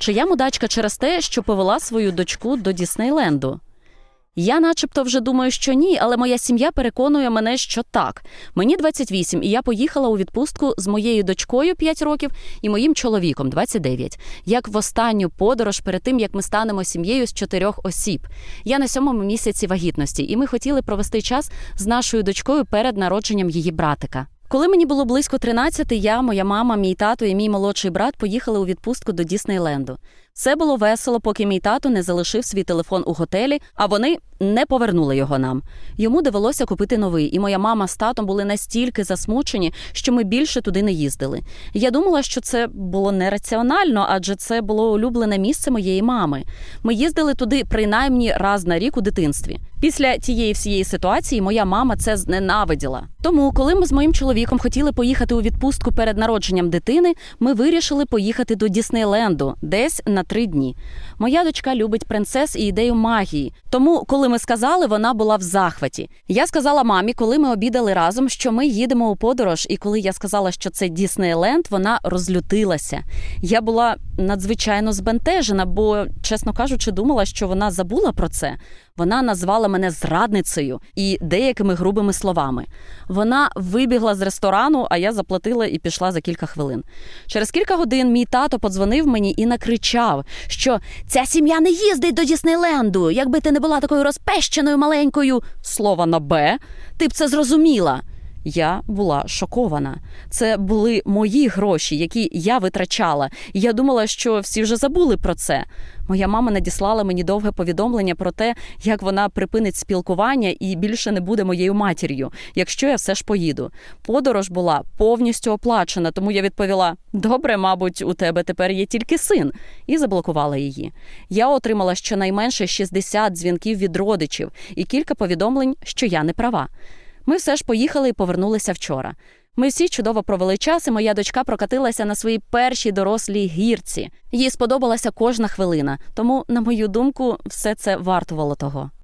Чи я мудачка через те, що повела свою дочку до Діснейленду? Я начебто вже думаю, що ні, але моя сім'я переконує мене, що так. Мені 28, і я поїхала у відпустку з моєю дочкою 5 років і моїм чоловіком 29. Як в останню подорож перед тим, як ми станемо сім'єю з чотирьох осіб. Я на сьомому місяці вагітності, і ми хотіли провести час з нашою дочкою перед народженням її братика. Коли мені було близько 13, я, моя мама, мій тато і мій молодший брат поїхали у відпустку до Діснейленду. Все було весело, поки мій тато не залишив свій телефон у готелі, а вони не повернули його нам. Йому довелося купити новий, і моя мама з татом були настільки засмучені, що ми більше туди не їздили. Я думала, що це було нераціонально, адже це було улюблене місце моєї мами. Ми їздили туди принаймні раз на рік у дитинстві. Після тієї всієї ситуації моя мама це зненавиділа. Тому, коли ми з моїм чоловіком хотіли поїхати у відпустку перед народженням дитини, ми вирішили поїхати до Діснейленду десь на три дні. Моя дочка любить принцес і ідею магії. Тому, коли ми сказали, вона була в захваті. Я сказала мамі, коли ми обідали разом, що ми їдемо у подорож. І коли я сказала, що це Діснейленд, вона розлютилася. Я була надзвичайно збентежена, бо, чесно кажучи, думала, що вона забула про це. Вона назвала мене зрадницею і деякими грубими словами. Вона вибігла з ресторану, а я заплатила і пішла за кілька хвилин. Через кілька годин мій тато подзвонив мені і накричав, що ця сім'я не їздить до Діснейленду. Якби ти не була такою розпещеною маленькою слова на Б, ти б це зрозуміла. Я була шокована. Це були мої гроші, які я витрачала. І я думала, що всі вже забули про це. Моя мама надіслала мені довге повідомлення про те, як вона припинить спілкування і більше не буде моєю матір'ю, якщо я все ж поїду. Подорож була повністю оплачена, тому я відповіла: добре, мабуть, у тебе тепер є тільки син, і заблокувала її. Я отримала щонайменше 60 дзвінків від родичів і кілька повідомлень, що я не права. Ми все ж поїхали і повернулися вчора. Ми всі чудово провели час, і моя дочка прокатилася на своїй першій дорослій гірці. Їй сподобалася кожна хвилина, тому, на мою думку, все це вартувало того.